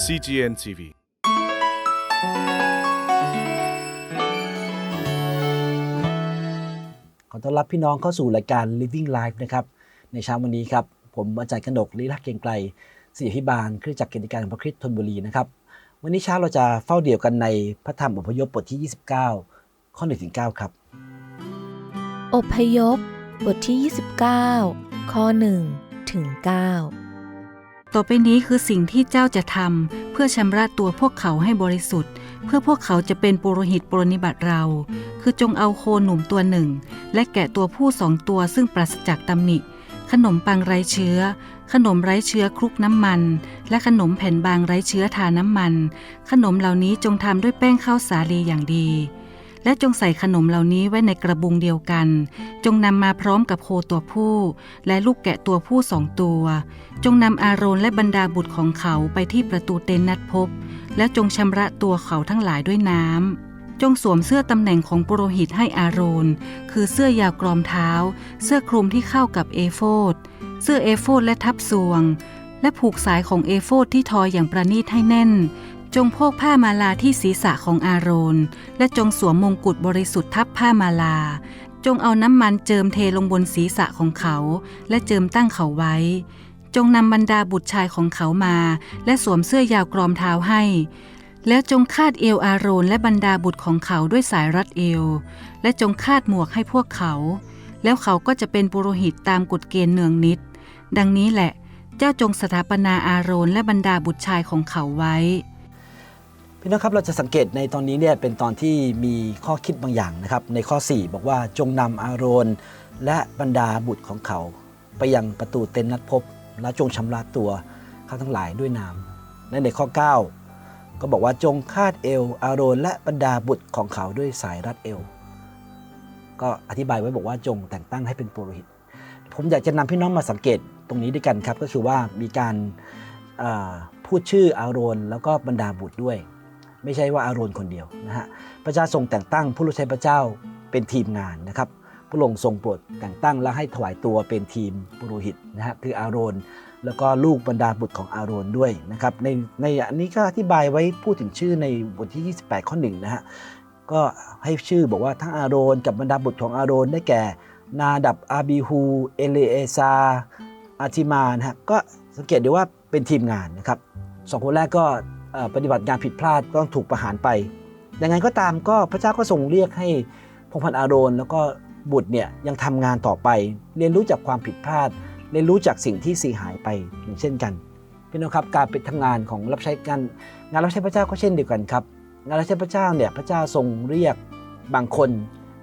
CGN TV ขอต้อนรับพี่น้องเข้าสู่รายการ Living Life นะครับ ในเช้าวันนี้ครับ ผมอาจารย์กนกลีลักษณ์เกรียงไกลศิริพิบาลคริสตจักรเกียรติการพระคริสต์ธนบุรีนะครับ วันนี้เช้าเราจะเฝ้าเดี่ยวกันในพระธรรมอพยพบทที่ 29 ข้อ1ถึง9ครับ อพยพ บทที่ 29 ข้อ1ถึง9 ต่อไปนี้คือสิ่งที่เจ้าจะทำเพื่อชำระตัวพวกเขาให้บริสุทธิ์ เพื่อพวกเขาจะเป็นปุโรหิตปรนนิบัติเรา คือจงเอาโคหนุ่มตัวหนึ่ง และแกะตัวผู้สองตัวซึ่งปราศจากตำหนิ ขนมปังไร้เชื้อ ขนมไร้เชื้อคลุกน้ำมัน และขนมแผ่นบางไร้เชื้อทาน้ำมัน ขนมเหล่านี้จงทำด้วยแป้งข้าวสาลีอย่างดี และจงใส่ขนมเหล่านี้ไว้ในกระบุงเดียวกัน จงนำมาพร้อมกับโคตัวผู้ และลูกแกะตัวผู้สองตัว จงนำอาโรนและบรรดาบุตรของเขาไปที่ประตูเต็นนัดพบ และจงชำระตัวเขาทั้งหลายด้วยน้ำจงสวมเสื้อตำแหน่งของปุโรหิตให้อาโรน คือเสื้อยาวกรอมเท้า เสื้อคลุมที่เข้ากับเอโฟดเสื้อเอโฟดและทับสวง และผูกสายของเอโฟดที่ทออย่างประณีตให้แน่น จงโพกผ้ามาลาที่ศีรษะของอาโรน และจงสวมมงกุฎบริสุทธิ์ทับผ้ามาลา จงเอาน้ำมันเจิมเทลงบนศีรษะของเขา และเจิมตั้งเขาไว้ จงนำบรรดาบุตรชายของเขามา และสวมเสื้อยาวกรอมเท้าให้ แล้วจงคาดเอวอาโรนและบรรดาบุตรของเขาด้วยสายรัดเอว และจงคาดหมวกให้พวกเขา แล้วเขาก็จะเป็นปุโรหิตตามกฎเกณฑ์เนืองนิด ดังนี้แหละ เจ้าจงสถาปนาอาโรนและบรรดาบุตรชายของเขาไว้ พี่น้องครับเราจะสังเกตในตอนนี้เนี่ยเป็นตอนที่มีข้อคิดบางอย่างนะครับในข้อ 4 บอกว่าจงนำอาโรนและบรรดาบุตรของเขา ไปยังประตูเต็นนัดพบ และจงชำระตัวเขาทั้งหลายด้วยน้ำและในข้อ 9 ก็บอกว่าจงคาดเอวอาโรนและบรรดาบุตรของเขาด้วยสายรัดเอว ก็อธิบายไว้บอกว่าจงแต่งตั้งให้เป็นปุโรหิต ผมอยากจะนำพี่น้องมาสังเกตตรงนี้ด้วยกันครับ ก็คือว่ามีการพูดชื่ออาโรนแล้วก็บรรดาบุตรด้วย ไม่ใช่ว่าอาโรนคนเดียวนะฮะพระเจ้าทรงแต่งตั้งผู้รับใช้พระเจ้าเป็นทีมงานนะครับพระองค์ทรงโปรดแต่งตั้งและให้ถวายตัวเป็นทีมปุโรหิตนะฮะคืออาโรน แล้วก็ลูกบรรดาบุตรของอาโรนด้วยนะครับในในอันนี้ก็อธิบายไว้พูดถึงชื่อในบทที่ 28 ข้อหนึ่งนะฮะก็ให้ชื่อบอกว่าทั้งอาโรนกับบรรดาบุตรของอาโรนได้แก่ นาดับอาบีฮูเอเลเอซาอาติมานะฮะก็สังเกตดูว่าเป็นทีมงานนะครับสองคนแรกก็ ปฏิบัติงานผิดพลาดต้องถูกประหารไปยังไงก็ตามก็พระเจ้าก็ทรงเรียกให้พงศ์พันธ์อาโรนแล้วก็บุตรเนี่ยยังทำงานต่อไป เรียนรู้จากความผิดพลาด เรียนรู้จากสิ่งที่เสียหายไปอย่างเช่นกันพี่น้องครับการเป็นทำงานของรับใช้กันงานรับใช้พระเจ้าก็เช่นเดียวกันครับงานรับใช้พระเจ้าเนี่ยพระเจ้าทรงเรียกบางคน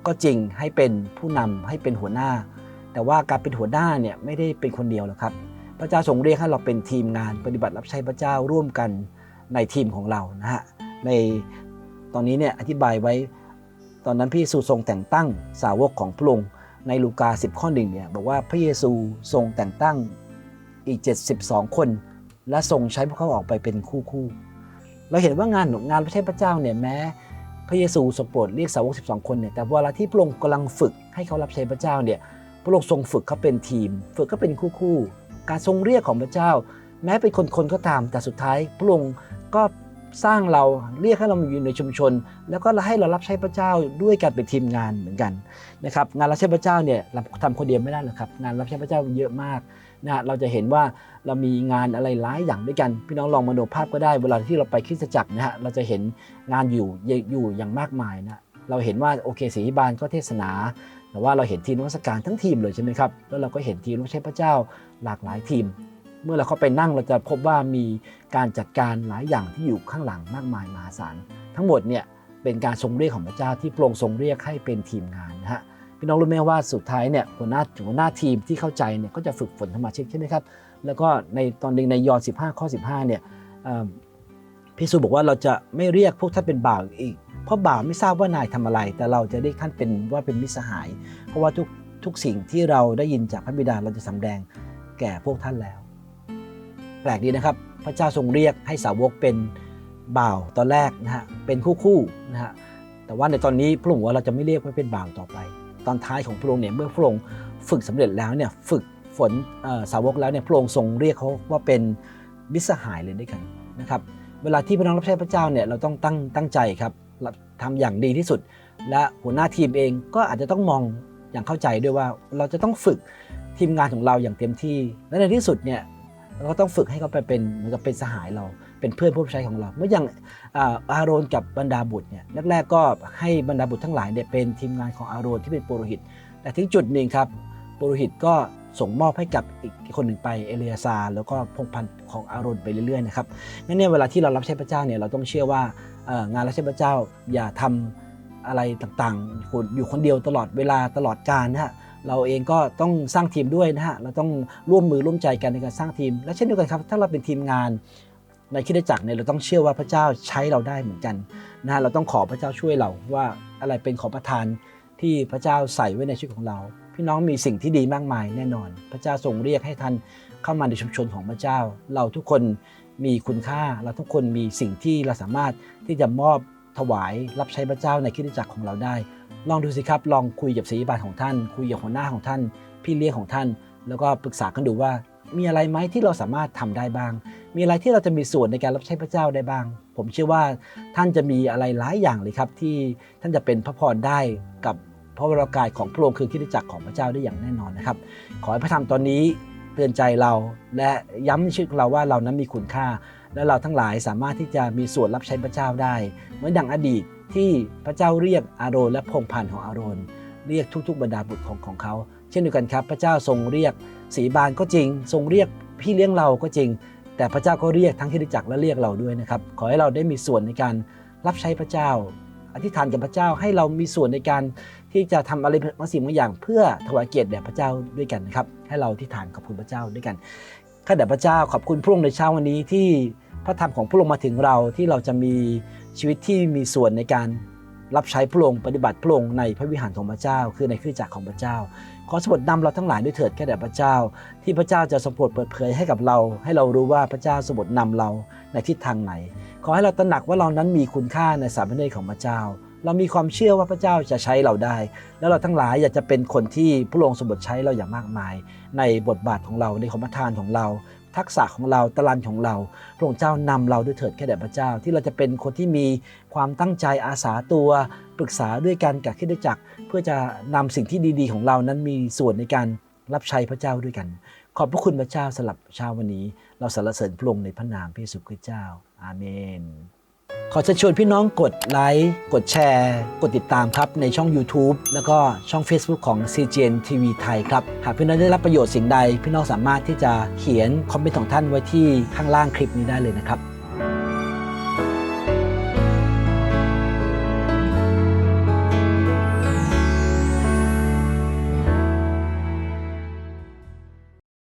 ก็จริงให้เป็นผู้นำให้เป็นหัวหน้า แต่ว่าการเป็นหัวหน้าเนี่ยไม่ได้เป็นคนเดียวหรอกครับ พระเจ้าทรงเรียกให้เราเป็นทีมงานปฏิบัติรับใช้พระเจ้าร่วมกัน ในทีมของเรานะฮะในตอนนี้เนี่ยอธิบายไว้ ตอนนั้นพระเยซูทรงแต่งตั้งสาวกของพระองค์ในลูกา 10 ข้อหนึ่งเนี่ยบอกว่าพระเยซูทรงแต่งตั้งอีก 72 คน และทรงใช้พวกเขาออกไปเป็นคู่คู่เราเห็นว่างานงานรับใช้พระเจ้าเนี่ยแม้ พระเยซูทรงโปรดเรียกสาวก 12 คนเนี่ยแต่เวลาที่พระองค์กำลังฝึกให้เขารับใช้พระเจ้าเนี่ยพระองค์ทรงฝึกเขาเป็นทีม ฝึกก็เป็นคู่คู่ การทรงเรียกของพระเจ้า แม้เป็นคนคนก็ตามแต่สุดท้ายพระองค์ ก็สร้างเราเรียกให้เรามาอยู่ในชุมชน แล้วก็ให้เรารับใช้พระเจ้าด้วยกันเป็นทีมงานเหมือนกันนะครับงานรับใช้พระเจ้าเนี่ยเราทำคนเดียวไม่ได้หรอกครับงานรับใช้พระเจ้าเยอะมากนะเราจะเห็นว่าเรามีงานอะไรหลายอย่างด้วยกัน พี่น้องลองมโนภาพก็ได้ เวลาที่เราไปคริสตจักรนะฮะเราจะเห็นงานอยู่อยู่อย่างมากมายนะเราเห็นว่าโอเคศรีบาลก็เทศนาแต่ว่าเราเห็นทีมนมัสการทั้งทีมเลยใช่ไหมครับแล้วเราก็เห็นทีมรับใช้พระเจ้าหลากหลายทีม เมื่อเราเข้าไปนั่งเราจะพบว่ามีการจัดการหลายอย่างที่อยู่ข้างหลังมากมายมหาศาลทั้งหมดเนี่ยเป็นการทรงเรียกของพระเจ้าที่พระองทรงเรียกให้เป็นทีมงานนะฮะพี่น้องรู้ไหมว่าสุดท้ายเนี่ยหัวหน้าหัวหน้าทีมที่เข้าใจเนี่ยก็จะฝึกฝนสมาชิกใช่ไหมครับ แล้วก็ในตอนหนึ่งในยอห์น15 ข้อ 15เนี่ยพระเยซูบอกว่าเราจะไม่เรียกพวกท่านเป็นบ่าวอีก เพราะบ่าวไม่ทราบว่านายทำอะไร แต่เราจะเรียกท่านเป็นว่าเป็นมิสหาย เพราะว่าทุกทุกสิ่งที่เราได้ยินจากพระบิดาเราจะสำแดงแก่พวกท่านแล้ว แปลกดีนะครับ พระเจ้าทรงเรียกให้สาวกเป็นบ่าวตอนแรกนะฮะเป็นคู่คู่นะฮะแต่ว่าในตอนนี้พระองค์ว่าเราจะไม่เรียกว่าเป็นบ่าวต่อไป ตอนท้ายของพระองค์เนี่ยเมื่อพระองค์ฝึกสำเร็จแล้วเนี่ยฝึกฝนสาวกแล้วเนี่ยพระองค์ทรงเรียกเขาว่าเป็นมิสหายเลยด้วยกันนะครับเวลาที่พี่น้องรับใช้พระเจ้าเนี่ยเราต้องตั้งตั้งใจครับทำอย่างดีที่สุด และหัวหน้าทีมเองก็อาจจะต้องมองอย่างเข้าใจด้วยว่าเราจะต้องฝึกทีมงานของเราอย่างเต็มที่และในที่สุดเนี่ย เราก็ต้องฝึกให้เขาไปเป็นเหมือนกับเป็นสหายเรา เป็นเพื่อนผู้ใช้ของเรา เมื่ออย่างอาอาโรนกับบรรดาบุตรเนี่ยแรกๆก็ให้บรรดาบุตรทั้งหลายเนี่ยเป็นทีมงานของอาโรนที่เป็นปุโรหิต แต่ถึงจุดหนึ่งครับปุโรหิตก็ส่งมอบให้กับอีกคนหนึ่งไปเอเลียซาแล้วก็พงพันธ์ของอาโรนไปเรื่อยๆนะครับงั้นเนี่ยเวลาที่เรารับใช้พระเจ้าเนี่ยเราต้องเชื่อว่างานรับใช้พระเจ้าอย่าทำอะไรต่างๆอยู่คนเดียวตลอดเวลาตลอดกาลนะฮะ เราเองก็ต้องสร้างทีมด้วยนะฮะเราต้องร่วมมือร่วมใจกันในการสร้างทีม และเช่นเดียวกันครับถ้าเราเป็นทีมงานในคริสตจักรเนี่ยเราต้องเชื่อว่าพระเจ้าใช้เราได้เหมือนกันนะฮะเราต้องขอพระเจ้าช่วยเราว่าอะไรเป็นของประทานที่พระเจ้าใส่ไว้ในชีวิตของเรา พี่น้องมีสิ่งที่ดีมากมายแน่นอน พระเจ้าทรงเรียกให้ท่านเข้ามาในชุมชนของพระเจ้า เราทุกคนมีคุณค่าเราทุกคนมีสิ่งที่เราสามารถที่จะมอบถวายรับใช้พระเจ้าในคริสตจักรของเราได้ ลองดูสิครับลองคุยกับศิริบาลของท่าน คุยกับหัวหน้าของท่าน พี่เลี้ยงของท่าน แล้วก็ปรึกษากันดูว่า มีอะไรไหมที่เราสามารถทำได้บ้าง มีอะไรที่เราจะมีส่วนในการรับใช้พระเจ้าได้บ้าง ผมเชื่อว่าท่านจะมีอะไรหลายอย่างเลยครับที่ท่านจะเป็นพระพรได้กับพระวรากายของพระองค์คือคริสตจักรของพระเจ้าได้อย่างแน่นอนนะครับ ขอให้พระธรรมตอนนี้เตือนใจเราและย้ำชีวิตขอเราว่าเรานั้นมีคุณค่า และเราทั้งหลายสามารถที่จะมีส่วนรับใช้พระเจ้าได้ เหมือนดังอดีต ที่พระเจ้าเรียกอาโรนและพงพันธ์ของอาโรนเรียกทุกๆบรรดาบุตรของของเขา เช่นเดียวกันครับ พระเจ้าทรงเรียกสีบานก็จริง ทรงเรียกพี่เลี้ยงเราก็จริง แต่พระเจ้าก็เรียกทั้งคริสตจักและเรียกเราด้วยนะครับขอให้เราได้มีส่วนในการรับใช้พระเจ้า อธิษฐานกับพระเจ้าให้เรามีส่วนในการที่จะทำอะไรบางสิ่งบางอย่าง เพื่อถวายเกียรติแด่พระเจ้าด้วยกันนะครับให้เราอธิษฐานขอบคุณพระเจ้าด้วยกันข้าแต่พระเจ้าขอบคุณพระองค์ในเช้าวันนี้ที่ พระธรรมของพระองค์มาถึงเราที่เราจะมีชีวิตที่มีส่วนในการรับใช้พระองค์ปฏิบัติพระองค์ในพระวิหารของพระเจ้า คือในคริสตจักรของพระเจ้า ขอสมบทนำเราทั้งหลายด้วยเถิดแค่แด่พระเจ้า ที่พระเจ้าจะสมบูรดเปิดเผยให้กับเรา ให้เรารู้ว่าพระเจ้าสมบทนำเราในทิศทางไหน ขอให้เราตระหนักว่าเรานั้นมีคุณค่าในสามเณรของพระเจ้า เรามีความเชื่อว่าพระเจ้าจะใช้เราได้ แล้วเราทั้งหลายอยากจะเป็นคนที่พระองค์สมบทใช้เราอย่างมากมาย ในบทบาทของเราในของประทานของเรา ทักษะของเราตะลันของเรา พระองค์เจ้านำเราด้วยเถิดแค่แด่พระเจ้า ที่เราจะเป็นคนที่มีความตั้งใจอาสาตัวปรึกษาด้วยกันกับคริสตจักร เพื่อจะนำสิ่งที่ดี ๆ ของเรานั้นมีส่วนในการรับใช้พระเจ้าด้วยกัน ขอบพระคุณพระเจ้าสำหรับเช้าวันนี้ เราสรรเสริญพระองค์ในพระนามพระเยซูคริสต์เจ้า อาเมน ขอเชิญชวนพี่น้องกดไลค์ กดแชร์ กดติดตามครับ ในช่อง YouTube แล้วก็ช่อง Facebook ของ CGN TV ไทยครับ หากพี่น้องได้รับประโยชน์สิ่งใด พี่น้องสามารถที่จะเขียนคอมเมนต์ของท่านไว้ที่ข้างล่างคลิปนี้ได้เลยนะครับ